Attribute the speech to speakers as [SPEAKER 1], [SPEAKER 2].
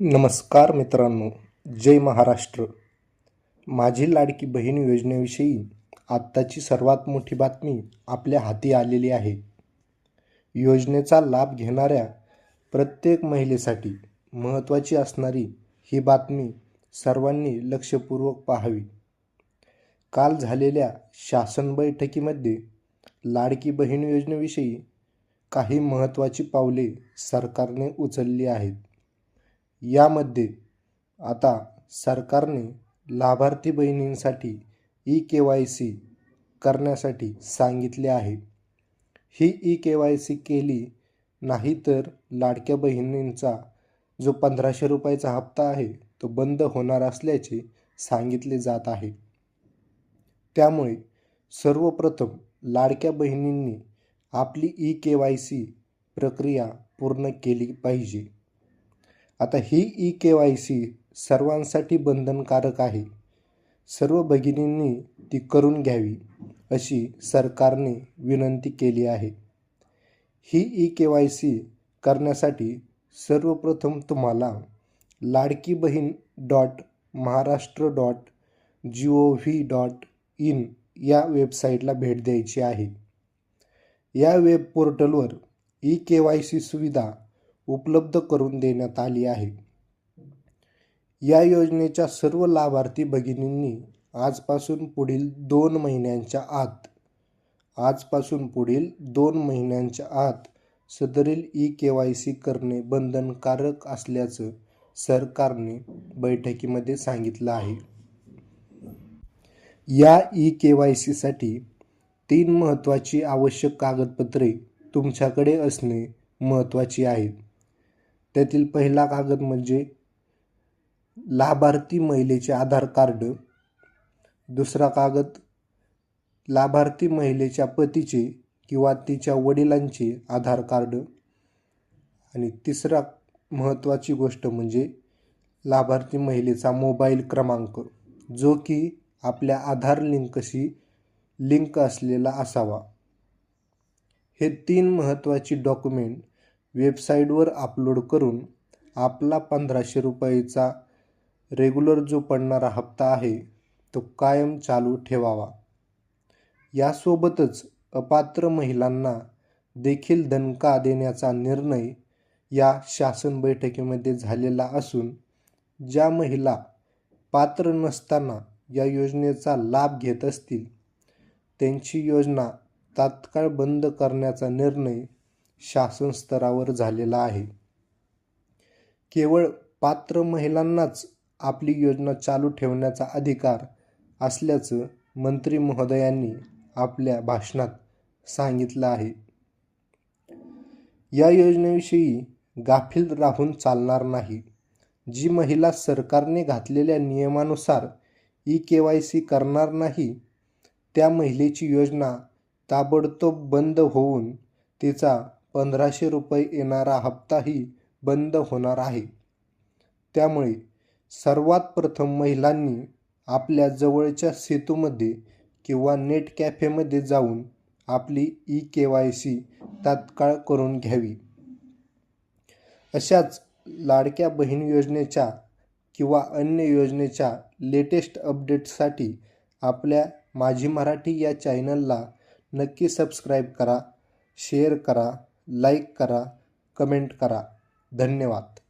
[SPEAKER 1] नमस्कार मित्रांनो जय महाराष्ट्र. माझी लाडकी बहीण योजनेविषयी आत्ताची सर्वात मोठी बातमी आपल्या हाती आलेली आहे. योजनेचा लाभ घेणाऱ्या प्रत्येक महिलेसाठी महत्त्वाची असणारी ही बातमी सर्वांनी लक्षपूर्वक पाहावी. काल झालेल्या शासन बैठकीमध्ये लाडकी बहीण योजनेविषयी काही महत्त्वाची पावले सरकारने उचलली आहेत. यामध्ये आता सरकारने लाभार्थी बहिणींसाठी ई के वाय सी करण्यासाठी सांगितले आहे. ही ई के वाय सी केली नाही तर लाडक्या बहिणींचा जो पंधराशे रुपयाचा हप्ता आहे तो बंद होणार असल्याचे सांगितले जात आहे. त्यामुळे सर्वप्रथम लाडक्या बहिणींनी आपली ई के वाय सी प्रक्रिया पूर्ण केली पाहिजे. आता ही ई के वाय सी सर्वांसाठी बंधनकारक आहे. सर्व भगिनींनी ती करून घ्यावी अशी सरकारने विनंती केली आहे. ही ई के वाय सी करण्यासाठी सर्वप्रथम तुम्हाला Ladki Bahin dot Maharashtra dot G O V dot in या वेबसाईटला भेट द्यायची आहे. या वेब पोर्टलवर ई के वाय सी सुविधा उपलब्ध करून देण्यात आली आहे. या योजनेच्या सर्व लाभार्थी भगिनींनी आजपासून पुढील दोन महिन्यांच्या आत आजपासून पुढील दोन महिन्यांच्या आत सदरील ई के वाय सी करणे बंधनकारक असल्याचं सरकारने बैठकीमध्ये सांगितलं आहे. या ई के वाय सीसाठी तीन महत्त्वाची आवश्यक कागदपत्रे तुमच्याकडे असणे महत्त्वाची आहेत. त्यातील पहिला कागद म्हणजे लाभार्थी महिलेचे आधार कार्ड. दुसरा कागद लाभार्थी महिलेच्या पतीचे किंवा तिच्या वडिलांचे आधार कार्ड. आणि तिसरा महत्त्वाची गोष्ट म्हणजे लाभार्थी महिलेचा मोबाईल क्रमांक जो की आपल्या आधार लिंकशी लिंक असलेला असावा. हे तीन महत्त्वाची डॉक्युमेंट वेबसाईटवर अपलोड करून आपला पंधराशे रुपयेचा रेग्युलर जो पडणारा हप्ता आहे तो कायम चालू ठेवावा. यासोबतच अपात्र महिलांना देखील दणका देण्याचा निर्णय या शासन बैठकीमध्ये झालेला असून ज्या महिला पात्र नसताना या योजनेचा लाभ घेत असतील त्यांची योजना तात्काळ बंद करण्याचा निर्णय शासन स्तरावर झालेला आहे. केवळ पात्र महिलांनाच आपली योजना चालू ठेवण्याचा अधिकार असल्याचं मंत्री महोदयांनी आपल्या भाषणात सांगितलं आहे. या योजनेविषयी गाफील राहून चालणार नाही. जी महिला सरकारने घातलेल्या नियमानुसार ई के वाय सी करणार नाही त्या महिलेची योजना ताबडतोब बंद होऊन तिचा पंधराशे रुपये येणारा हप्ताही बंद होणार आहे. त्यामुळे सर्वात प्रथम महिलांनी आपल्या जवळच्या सेतूमध्ये किंवा नेट कॅफेमध्ये जाऊन आपली ई के वाय सी तात्काळ करून घ्यावी. अशाच लाडक्या बहीण योजनेच्या किंवा अन्य योजनेच्या लेटेस्ट अपडेट्ससाठी आपल्या माझी मराठी या चॅनलला नक्की सबस्क्राईब करा शेअर करा लाईक करा कमेंट करा. धन्यवाद.